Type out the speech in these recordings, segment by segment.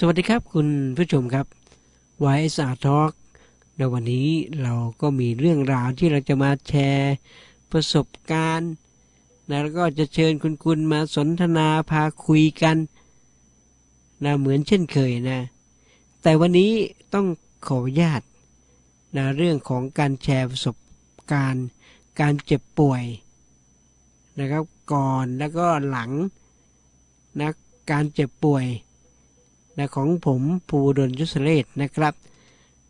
สวัสดีครับคุณผู้ชมครับ YSR Talk ในวันนี้เราก็มีเรื่องราวที่เราจะมาแชร์ ประสบการณ์นะแล้วก็จะเชิญคุณคุณมาสนทนาพาคุยกันนะเหมือนเช่นเคยนะ แต่วันนี้ต้องขออนุญาตนะเรื่องของการแชร์ประสบการณ์ การเจ็บป่วยนะครับก่อนแล้วก็หลังนะการเจ็บป่วย นะของผมภูดลยุสเลศนะครับ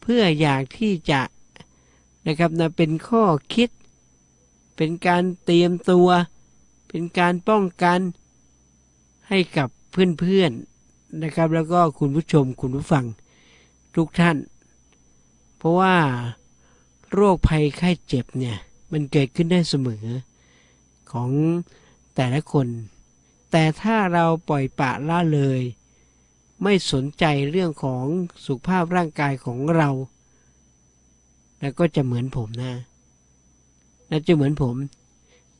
เพื่ออยากที่จะนะครับนะเป็นข้อคิด เป็นการเตรียมตัว เป็นการป้องกันให้กับเพื่อนๆนะครับ แล้วก็คุณผู้ชมคุณผู้ฟังทุกท่าน เพราะว่าโรคภัยไข้เจ็บเนี่ย มันเกิดขึ้นได้เสมอของแต่ละคน แต่ถ้าเราปล่อยปะละเลย ไม่สนใจเรื่องของสุขภาพร่างกายของเรา แล้วก็จะเหมือนผมนะนะจะเหมือนผม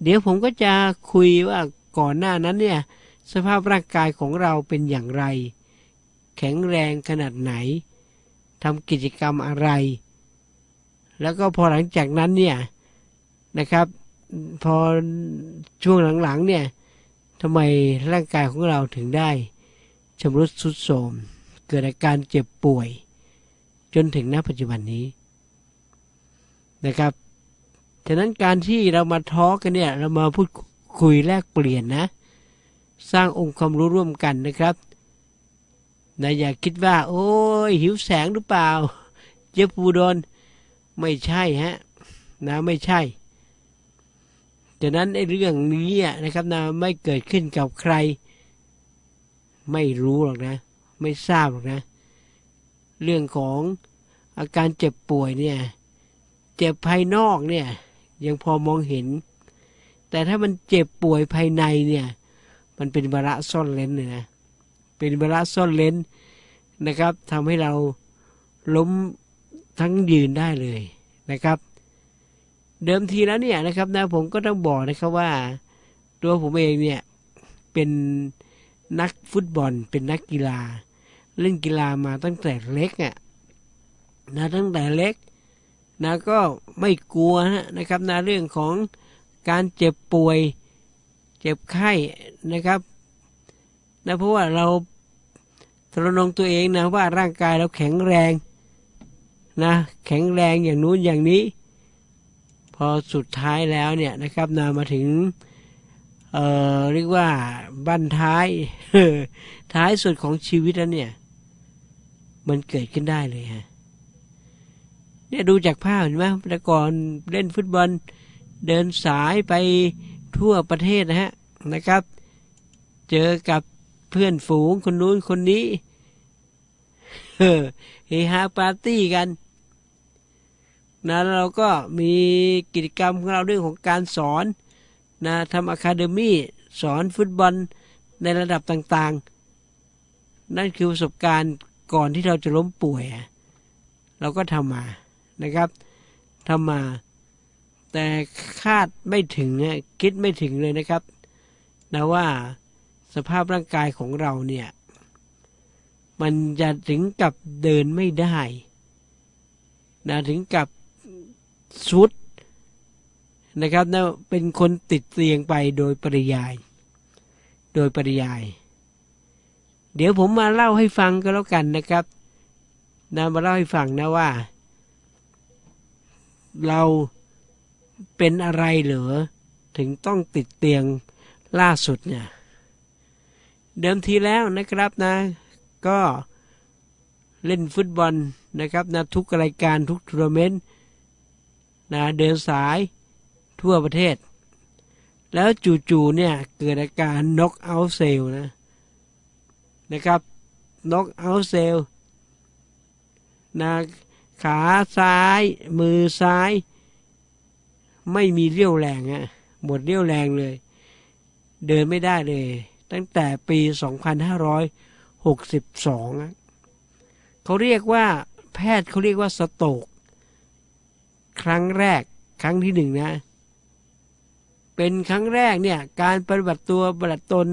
เดี๋ยวผมก็จะคุยว่าก่อนหน้านั้นเนี่ย สภาพร่างกายของเราเป็นอย่างไร แข็งแรงขนาดไหนทำกิจกรรมอะไร แล้วก็พอหลังจากนั้นเนี่ยนะครับ พอช่วงหลังๆเนี่ยทำไมร่างกายของเราถึงได้ ชำรุดทุดโทรมเกิดอาการเจ็บป่วย จนถึงณปัจจุบันนี้นะครับฉะนั้นการที่เรามาทอกันเนี่ยเรามาพูดคุยแลกเปลี่ยนนะ สร้างองค์ความรู้ร่วมกันนะครับนะอย่าคิดว่า โอ้ยหิวแสงหรือเปล่า เจ็บปูดนไม่ใช่ฮะนะไม่ใช่ฉะนั้นไอ้เรื่องนี้นะครับนะไม่เกิดขึ้นกับใคร ไม่รู้หรอกนะ ไม่ทราบหรอกนะ เรื่องของอาการเจ็บป่วยเนี่ย เจ็บภายนอกเนี่ย ยังพอมองเห็น แต่ถ้ามันเจ็บป่วยภายในเนี่ย มันเป็นบาระซ่อนเลนเลยนะ เป็นบาระซ่อนเลนนะครับทำให้เราล้มทั้งยืนได้เลยนะครับ เดิมทีแล้วเนี่ยนะครับนะผมก็ต้องบอกนะครับว่า ตัวผมเองเนี่ยเป็น นักฟุตบอลเป็นนักกีฬา เล่นกีฬามาตั้งแต่เล็กอะนะตั้งแต่เล็กนะก็ไม่กลัวนะครับนะเรื่องของการเจ็บป่วย เจ็บไข้นะครับนะเพราะว่าเราตรนงตัวเองนะว่าร่างกายเราแข็งแรงนะแข็งแรงอย่างนู้นอย่างนี้ พอสุดท้ายแล้วเนี่ยนะครับนามาถึงเอ่อเรียกว่า บั้นท้ายท้ายสุดของชีวิตแล้วเนี่ย มันเกิดขึ้นได้เลยฮะเนี่ยดูจากภาพเห็นไหมแต่ก่อนเล่นฟุตบอล เดินสายไปทั่วประเทศนะฮะนะครับ เจอกับเพื่อนฝูงคนนู้นคนนี้เฮฮาปาร์ตี้กันนะเราก็มีกิจกรรมของเราเรื่องของการสอนนะทำอะคาเดมี่ สอนฟุตบอลในระดับต่างๆ นั่นคือประสบการณ์ก่อนที่เราจะล้มป่วย เราก็ทำมานะครับทำมา แต่คาดไม่ถึงคิดไม่ถึงเลยนะครับนะว่าสภาพร่างกายของเราเนี่ยมันจะถึงกับเดินไม่ได้นะถึงกับสุดนะครับนะเป็นคนติดเตียงไปโดยปริยาย โดยปริยาย เดี๋ยวผมมาเล่าให้ฟังก็แล้วกันนะครับนะมาเล่าให้ฟังนะว่า เราเป็นอะไรเหรอถึงต้องติดเตียงล่าสุดเนี่ย เดิมทีแล้วนะครับนะ ก็เล่นฟุตบอลนะครับนะทุกรายการทุกทัวร์นาเมนต์นะเดินสายทั่วประเทศ แล้วจู่ๆเนี่ยเกิดอาการน็อกเอาท์เซลนะนะครับน็อกเอาท์เซลนะขาซ้ายมือซ้าย ไม่มีเรี่ยวแรงอะหมดเรี่ยวแรงเลย เดินไม่ได้เลย ตั้งแต่ปี 2562 เขาเรียกว่าแพทย์เขาเรียกว่าสโตก ครั้งแรกครั้งที่หนึ่งนะ เป็นครั้งแรกเนี่ยการปฏิบัติตัวปฏิบัติตน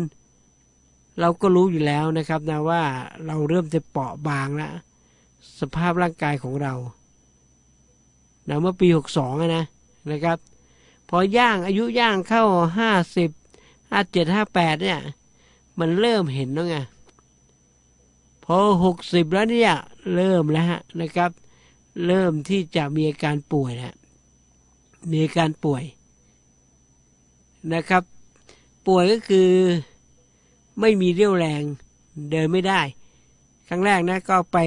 เราก็รู้อยู่แล้วนะครับนะว่าเราเริ่มจะเปราะบางแล้วสภาพร่างกายของเรานะเมื่อปีหกสองนะนะครับ พอย่างอายุย่างเข้าห้าสิบห้าเจ็ดห้าแปดเนี่ยมันเริ่มเห็นแล้วไงพอหกสิบแล้วเนี่ยเริ่มแล้วนะครับ เริ่มที่จะมีอาการป่วยแล้วมีอาการป่วย นะครับ ป่วยก็คือไม่มีเรี่ยวแรงเดินไม่ได้ ครั้งแรกนะก็ไป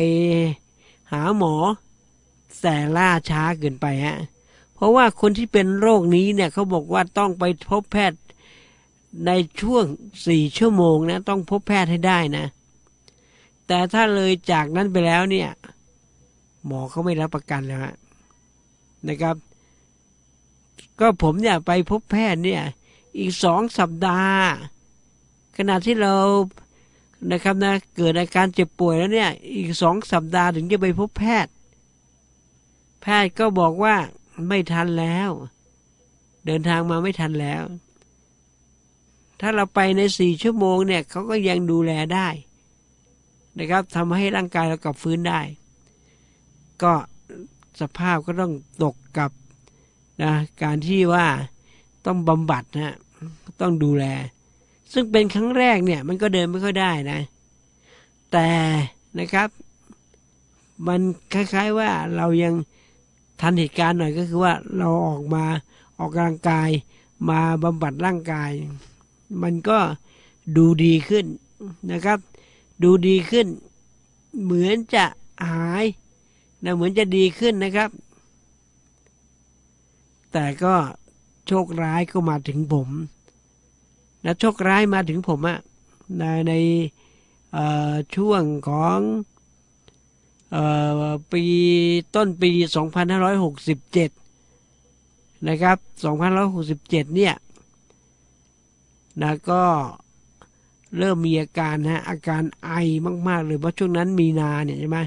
หาหมอแต่ล่าช้าเกินไปฮะเพราะว่าคนที่เป็นโรคนี้เนี่ยเขาบอกว่าต้องไปพบแพทย์ในช่วงสี่ชั่วโมงนะต้องพบแพทย์ให้ได้นะ แต่ถ้าเลยจากนั้นไปแล้วเนี่ย หมอเขาไม่รับประกันแล้วฮะนะครับ ก็ผมเนี่ยไปพบแพทย์เนี่ย อีกสองสัปดาห์ ขณะที่เรานะครับนะเกิดอาการเจ็บป่วยแล้วเนี่ยอีกสองสัปดาห์ถึงจะไปพบแพทย์ แพทย์ก็บอกว่าไม่ทันแล้ว เดินทางมาไม่ทันแล้ว ถ้าเราไปในสี่ชั่วโมงเนี่ยเขาก็ยังดูแลได้นะครับทำให้ร่างกายเรากลับฟื้นได้ ก็สภาพก็ต้องตกกับนะการที่ว่าต้องบำบัดนะ ต้องดูแล ซึ่งเป็นครั้งแรกเนี่ย มันก็เดินไม่ค่อยได้นะ แต่นะครับ มันคล้ายๆว่าเรายังทันเหตุการณ์หน่อยก็คือว่าเราออกมาออกกำลังกายมาบำบัดร่างกาย มันก็ดูดีขึ้นนะครับ ดูดีขึ้น เหมือนจะหายนะเหมือนจะดีขึ้นนะครับ แต่ก็ โชคร้ายก็มาถึงผมนะโชคร้ายมาถึงผมอะในในช่วงของอปีต้นปี 2567 นะครับ2567 เนี่ยนะก็เริ่มมีอาการฮะอาการไอมาก ๆ เลยเพราะช่วงนั้นมีนาเนี่ยใช่ไหม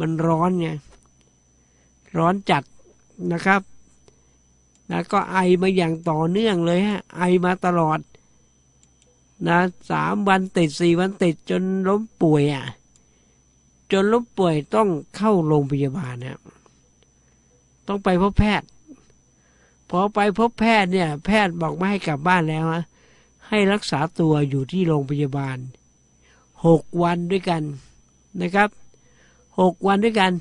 มันร้อนไงร้อนจัดนะครับ นะก็ไอมาอย่างต่อเนื่องเลยฮะไอมาตลอดนะสามวันติดสี่วันติดจนล้มป่วยอะจนล้มป่วยต้องเข้าโรงพยาบาลนะต้องไปพบแพทย์ พอไปพบแพทย์เนี่ย แพทย์บอกไม่ให้กลับบ้านแล้วฮะให้รักษาตัวอยู่ที่โรงพยาบาลหกวันด้วยกันนะครับหกวันด้วยกัน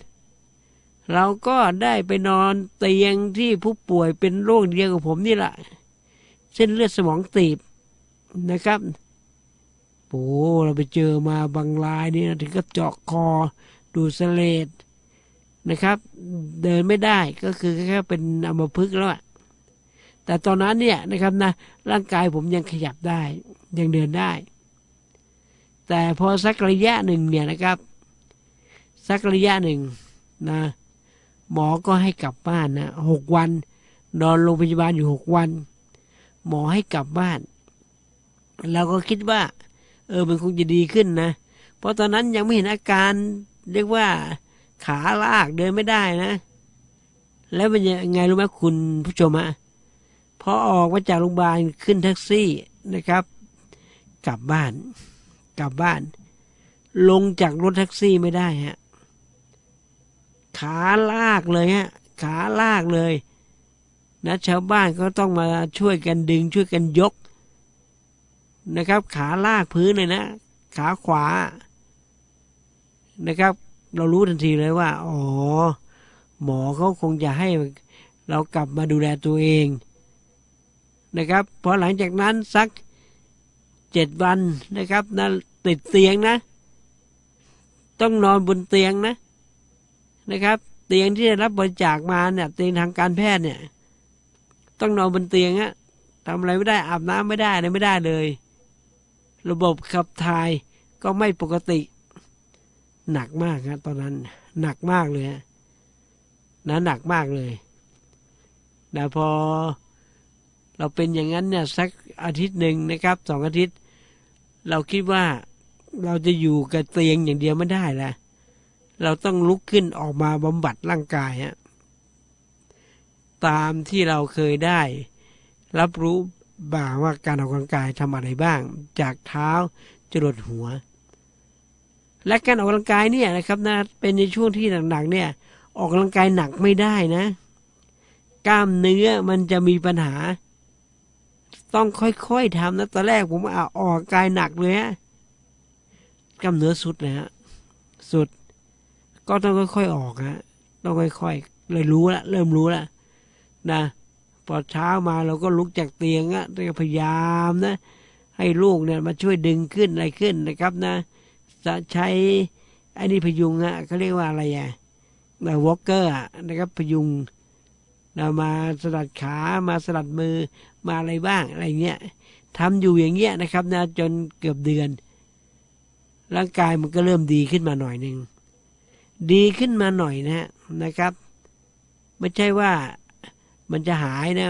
เราก็ได้ไปนอนเตียงที่ผู้ป่วยเป็นโรคเดียวกับผมนี่แหละเส้นเลือดสมองตีบนะครับโอ้เราไปเจอมาบางรายนี่นะถึงกับเจาะคอดูสเลดนะครับ เดินไม่ได้ก็คือแค่เป็นอัมพฤกษ์แล้วอะแต่ตอนนั้นเนี่ยนะครับนะร่างกายผมยังขยับได้ ยังเดินได้ แต่พอสักระยะหนึ่งเนี่ยนะครับ สักระยะหนึ่งนะ หมอก็ให้กลับบ้านนะหกวัน นอนโรงพยาบาลอยู่หกวัน หมอให้กลับบ้านเราก็คิดว่า เออมันคงจะดีขึ้นนะ เพราะตอนนั้นยังไม่เห็นอาการเรียกว่าขาลากเดินไม่ได้นะ แล้วมันยังไงรู้ไหมคุณผู้ชมอะพอออกมาจากโรงพยาบาลขึ้นแท็กซี่นะครับ กลับบ้าน กลับบ้าน ลงจากรถแท็กซี่ไม่ได้ฮะ ขาลากเลยฮะขาลากเลยนะชาวบ้านก็ต้องมาช่วยกันดึงช่วยกันยกนะครับ ขาลากพื้นเลยนะ ขาขวานะครับ เรารู้ทันทีเลยว่า อ๋อ หมอเขาคงจะให้เรากลับมาดูแลตัวเองนะครับพอหลังจากนั้นสักเจ็ดวันนะครับนะติดเตียงนะ ต้องนอนบนเตียงนะ นะครับ เตียงที่ได้รับบริจาคมาเนี่ย เตียงทางการแพทย์เนี่ย ต้องนอนบนเตียงอะทำอะไรไม่ได้อาบน้ำไม่ได้อะไรไม่ได้เลย ระบบขับถ่ายก็ไม่ปกติ หนักมากครับตอนนั้น หนักมากเลยนะหนักมากเลยนะพอเราเป็นอย่างนั้นเนี่ยสักอาทิตย์หนึ่งนะครับสองอาทิตย์ เราคิดว่าเราจะอยู่กับเตียงอย่างเดียวไม่ได้ละ เราต้องลุกขึ้นออกมาบำบัดร่างกายฮะตามที่เราเคยได้ รับรู้บ่างว่าการออกกำลังกายทำอะไรบ้าง จากเท้าจรดหัว และการออกกำลังกายเนี่ยนะครับนะเป็นในช่วงที่หนักๆเนี่ยออกกำลังกายหนักไม่ได้นะ กล้ามเนื้อมันจะมีปัญหา ต้องค่อยๆทำนะตอนแรกผมอออกกายหนักเลยฮะกล้ามเนื้อสุดเลยฮะสุด ก็ต้องค่อยๆออกฮะต้องค่อยๆเลยรู้ละเริ่มรู้ละนะพอเช้ามาเราก็ลุกจากเตียงอะต้องพยายามนะ ให้ลูกเนี่ยมาช่วยดึงขึ้นอะไรขึ้นนะครับนะจะใช้ไอ้นี่พยุงอะเขาเรียกว่าอะไรอะนะวอลเกอร์นะครับพยุงนะมาสลัดขามาสลัดมือมาอะไรบ้างอะไรเงี้ยทำอยู่อย่างเงี้ยนะครับนะจนเกือบเดือน ร่างกายมันก็เริ่มดีขึ้นมาหน่อยหนึ่ง ดีขึ้นมาหน่อยนะนะครับ ไม่ใช่ว่ามันจะหายนะ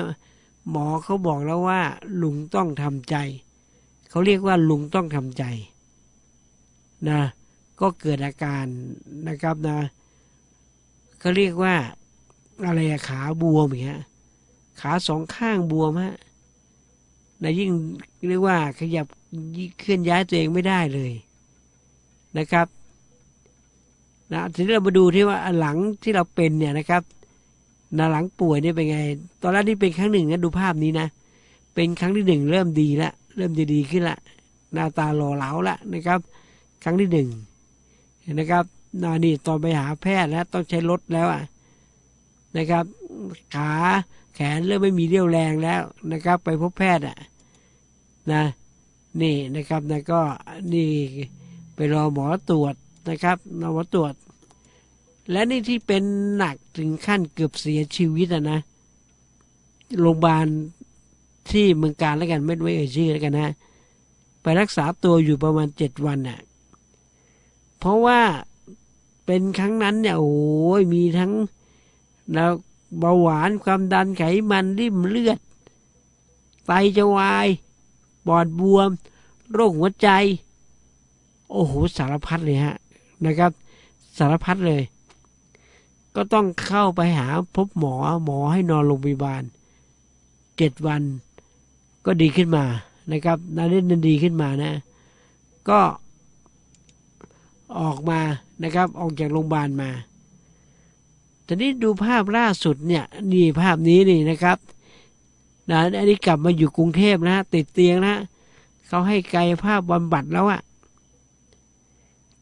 หมอเขาบอกแล้วว่า ลุงต้องทำใจ เขาเรียกว่าลุงต้องทำใจนะก็เกิดอาการนะครับนะเขาเรียกว่าอะไรขาบวมอย่างเงี้ยขาสองข้างบวมฮะนะยิ่งเรียกว่าขยับเคลื่อนย้ายตัวเองไม่ได้เลยนะครับ นะทีนี้เรามาดูที่ว่าหลังที่เราเป็นเนี่ยนะครับนะหลังป่วยเนี่ยเป็นไง ตอนแรกที่เป็นครั้งหนึ่งนะดูภาพนี้นะ เป็นครั้งที่หนึ่งเริ่มดีละเริ่มจะดีขึ้นละหน้าตาหล่อเหลาละนะครับ ครั้งที่หนึ่งนะครับนานี่ตอนไปหาแพทย์แล้วต้องใช้รถแล้วอะนะครับ ขาแขนเริ่มไม่มีเรี่ยวแรงแล้วนะครับ ไปพบแพทย์อะนะนี่นะครับนะก็นี่ไปรอหมอตรวจนะครับหมอตรวจ และนี่ที่เป็นหนักถึงขั้นเกือบเสียชีวิตอะนะโรงพยาบาลที่เมืองการแล้วกันไม่ไว้เอ่ยชื่อแล้วกันนะไปรักษาตัวอยู่ประมาณเจ็ดวันน่ะ เพราะว่าเป็นครั้งนั้นเนี่ยโอ้ยมีทั้งนะเบาหวานความดันไขมันริ่มเลือด ไตจะวาย ปอดบวม โรคหัวใจ โอ้โห สารพัดเลยฮะนะครับ สารพัดเลย ก็ต้องเข้าไปหาพบหมอหมอให้นอนโรงพยาบาลเจ็ดวันก็ดีขึ้นมานะครับนาเล่นดีขึ้นมานะ ก็ออกมานะครับ ออกจากโรงพยาบาลมาทีนี้ดูภาพล่าสุดเนี่ยนี่ภาพนี้นี่นะครับนะอันนี้กลับมาอยู่กรุงเทพนะติดเตียงนะเขาให้กายภาพบำบัดแล้วอะ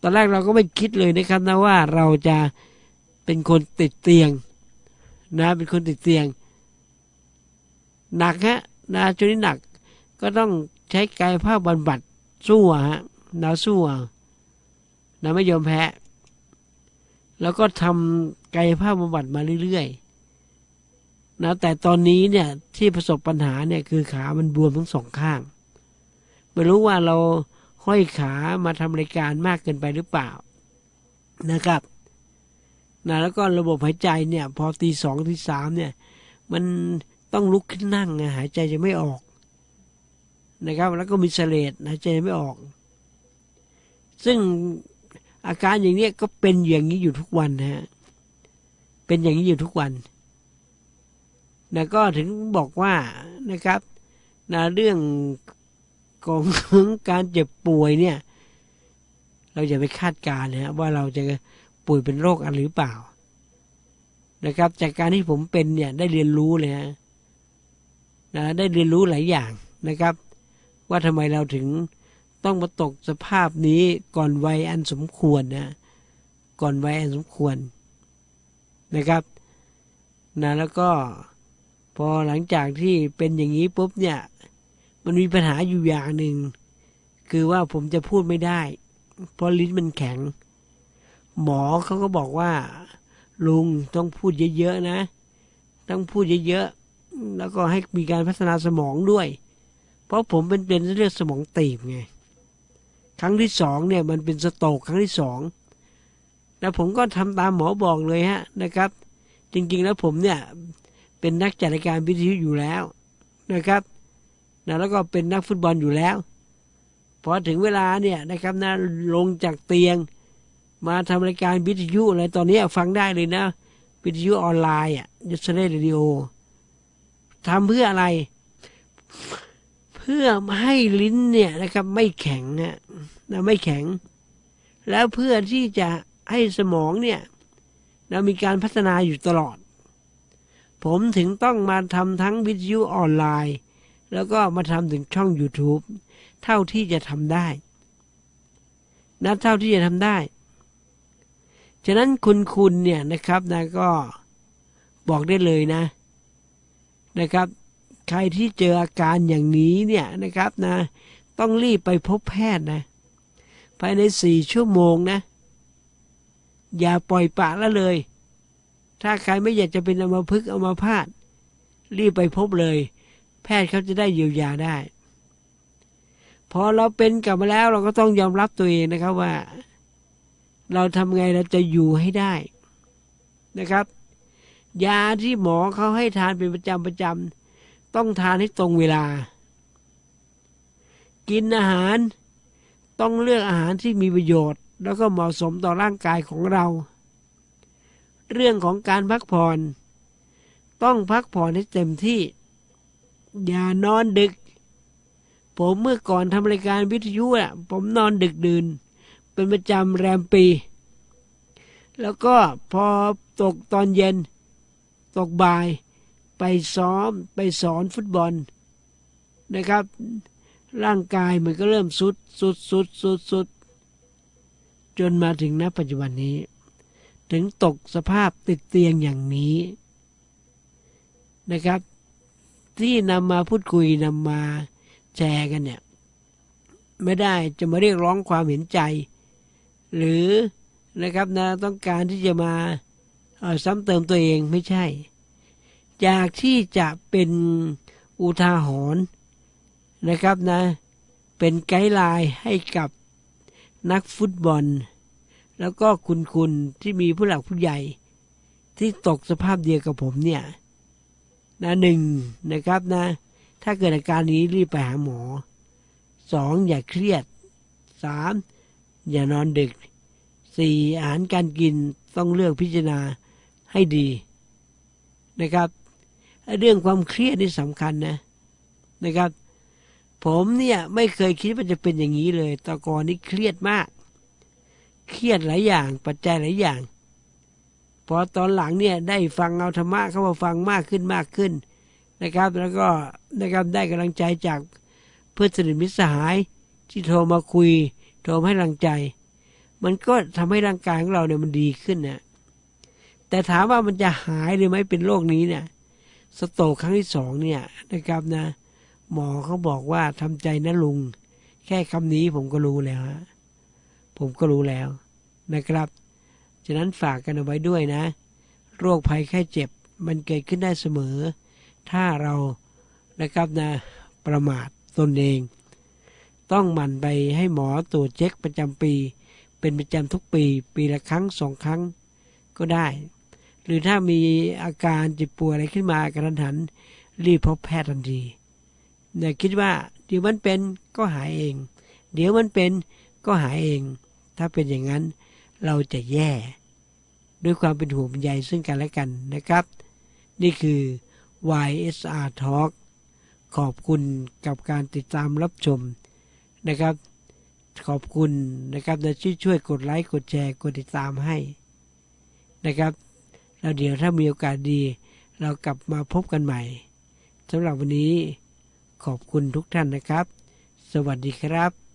ตอนแรกเราก็ไม่คิดเลยนะครับนะว่าเราจะ เป็นคนติดเตียงนะเป็นคนติดเตียง หนักฮะนะช่วงนี้หนักก็ต้องใช้กายภาพบำบัดสู้ฮะนะสู้อะนะไม่ยอมแพ้แล้วก็ทำกายภาพบำบัดมาเรื่อยๆนะแต่ตอนนี้เนี่ยที่ประสบปัญหาเนี่ยคือขามันบวมทั้งสองข้างไม่รู้ว่าเราห้อยขามาทำรายการมากเกินไปหรือเปล่านะครับ นะแล้วก็ระบบหายใจเนี่ย พอตีสองตีสามเนี่ย มันต้องลุกขึ้นนั่งหายใจจะไม่ออกนะครับ แล้วก็มีเสลดหายใจไม่ออก ซึ่งอาการอย่างนี้ก็เป็นอย่างนี้อยู่ทุกวันนะฮะเป็นอย่างนี้อยู่ทุกวันนะก็ถึงบอกว่านะครับนะเรื่องของการเจ็บป่วยเนี่ย เราอย่าไปคาดการณ์นะว่าเราจะ ป่วยเป็นโรคอะไรหรือเปล่า นะครับ จากการที่ผมเป็นเนี่ยได้เรียนรู้เลยฮะนะได้เรียนรู้หลายอย่างนะครับ ว่าทำไมเราถึงต้องมาตกสภาพนี้ก่อนวัยอันสมควรนะก่อนวัยอันสมควรนะครับนะแล้วก็พอหลังจากที่เป็นอย่างนี้ปุ๊บเนี่ย มันมีปัญหาอยู่อย่างหนึ่ง คือว่าผมจะพูดไม่ได้ เพราะลิ้นมันแข็ง หมอเขาก็บอกว่า ลุงต้องพูดเยอะๆนะ ต้องพูดเยอะๆแล้วก็ให้มีการพัฒนาสมองด้วย เพราะผมเป็นเป็นเรื่องสมองตีบไงครั้งที่สองเนี่ยมันเป็นสโตกครั้งที่สองแล้วผมก็ทำตามหมอบอกเลยฮะนะครับ จริงๆแล้วผมเนี่ยเป็นนักจัดรายการวิทยุอยู่แล้วนะครับนะแล้วก็เป็นนักฟุตบอลอยู่แล้ว พอถึงเวลาเนี่ยนะครับนะลงจากเตียง มาทำรายการวิทยุอะไรตอนนี้ฟังได้เลยนะ วิทยุออนไลน์อะยูสเรดิโอทำเพื่ออะไร เพื่อให้ลิ้นเนี่ยนะครับ ไม่แข็งนะไม่แข็ง แล้วเพื่อที่จะให้สมองเนี่ยนะมีการพัฒนาอยู่ตลอด ผมถึงต้องมาทำทั้งวิทยุออนไลน์ แล้วก็มาทำถึงช่อง YouTube เท่าที่จะทำได้นะเท่าที่จะทำได้ ฉะนั้นคุณคุณเนี่ยนะครับนะก็บอกได้เลยนะนะครับ ใครที่เจออาการอย่างนี้เนี่ยนะครับนะ ต้องรีบไปพบแพทย์นะ ภายในสี่ชั่วโมงนะ อย่าปล่อยปะละเลย ถ้าใครไม่อยากจะเป็นอัมพฤกอัมพาตรีบไปพบเลย แพทย์เขาจะได้เยียวยาได้ พอเราเป็นกลับมาแล้วเราก็ต้องยอมรับตัวเองนะครับว่า เราทำไงเราจะอยู่ให้ได้นะครับ ยาที่หมอเขาให้ทานเป็นประจำประจำต้องทานให้ตรงเวลา กินอาหารต้องเลือกอาหารที่มีประโยชน์ แล้วก็เหมาะสมต่อร่างกายของเรา เรื่องของการพักผ่อนต้องพักผ่อนให้เต็มที่ อย่านอนดึก ผมเมื่อก่อนทำรายการวิทยุอะ ผมนอนดึกดื่น เป็นประจำแรมปี แล้วก็พอตกตอนเย็น ตกบ่ายไปซ้อมไปสอนฟุตบอลนะครับ ร่างกายมันก็เริ่มสุดสุดสุดสุดสุดจนมาถึงณปัจจุบันนี้ ถึงตกสภาพติดเตียงอย่างนี้นะครับ ที่นำมาพูดคุยนำมาแชร์กันเนี่ย ไม่ได้จะมาเรียกร้องความเห็นใจ หรือนะครับนะต้องการที่จะมาซ้ำเติมตัวเองไม่ใช่ อยากที่จะเป็นอุทาหรณ์นะครับนะ เป็นไกด์ไลน์ให้กับนักฟุตบอล แล้วก็คุณคุณที่มีผู้หลักผู้ใหญ่ ที่ตกสภาพเดียวกับผมเนี่ยนะหนึ่งนะครับนะ ถ้าเกิดอาการนี้รีบไปหาหมอสองอย่าเครียดสาม อย่านอนดึกสี่อาหารการกินต้องเลือกพิจารณาให้ดีนะครับ เรื่องความเครียดนี่สำคัญนะนะครับ ผมเนี่ยไม่เคยคิดว่าจะเป็นอย่างนี้เลยตะกอนนี่เครียดมาก เครียดหลายอย่าง ปัจจัยหลายอย่างพอตอนหลังเนี่ยได้ฟังเอาธรรมะเข้ามาฟังมากขึ้นมากขึ้นนะครับ แล้วก็นะครับได้กำลังใจจากเพื่อนสนิทมิตรสหายที่โทรมาคุย โทรมให้กำลังใจ มันก็ทำให้ร่างกายของเราเนี่ยมันดีขึ้นนะแต่ถามว่ามันจะหายหรือไม่เป็นโรคนี้เนี่ยสโตรกครั้งที่สองเนี่ยนะครับนะ หมอเขาบอกว่าทำใจนะลุง แค่คำนี้ผมก็รู้แล้วฮะผมก็รู้แล้วนะครับ ฉะนั้นฝากกันเอาไว้ด้วยนะ โรคภัยแค่เจ็บมันเกิดขึ้นได้เสมอ ถ้าเรานะครับนะประมาทตนเอง ต้องหมั่นไปให้หมอตรวจเช็คประจำปี เป็นประจำทุกปี ปีละครั้งสองครั้งก็ได้ หรือถ้ามีอาการเจ็บป่วยอะไรขึ้นมากระทันหัน รีบพบแพทย์ทันทีอย่าคิดว่าเดี๋ยวมันเป็นก็หายเอง เดี๋ยวมันเป็นก็หายเอง ถ้าเป็นอย่างนั้นเราจะแย่ ด้วยความเป็นห่วงเป็นใยซึ่งกันและกันนะครับ นี่คือ YSR Talk ขอบคุณกับการติดตามรับชม นะครับ ขอบคุณนะครับนะช่วยช่วยกดไลค์กดแชร์กดติดตามให้นะครับแล้วเดี๋ยวถ้ามีโอกาสดี เรากลับมาพบกันใหม่สำหรับวันนี้ขอบคุณทุกท่านนะครับ สวัสดีครับ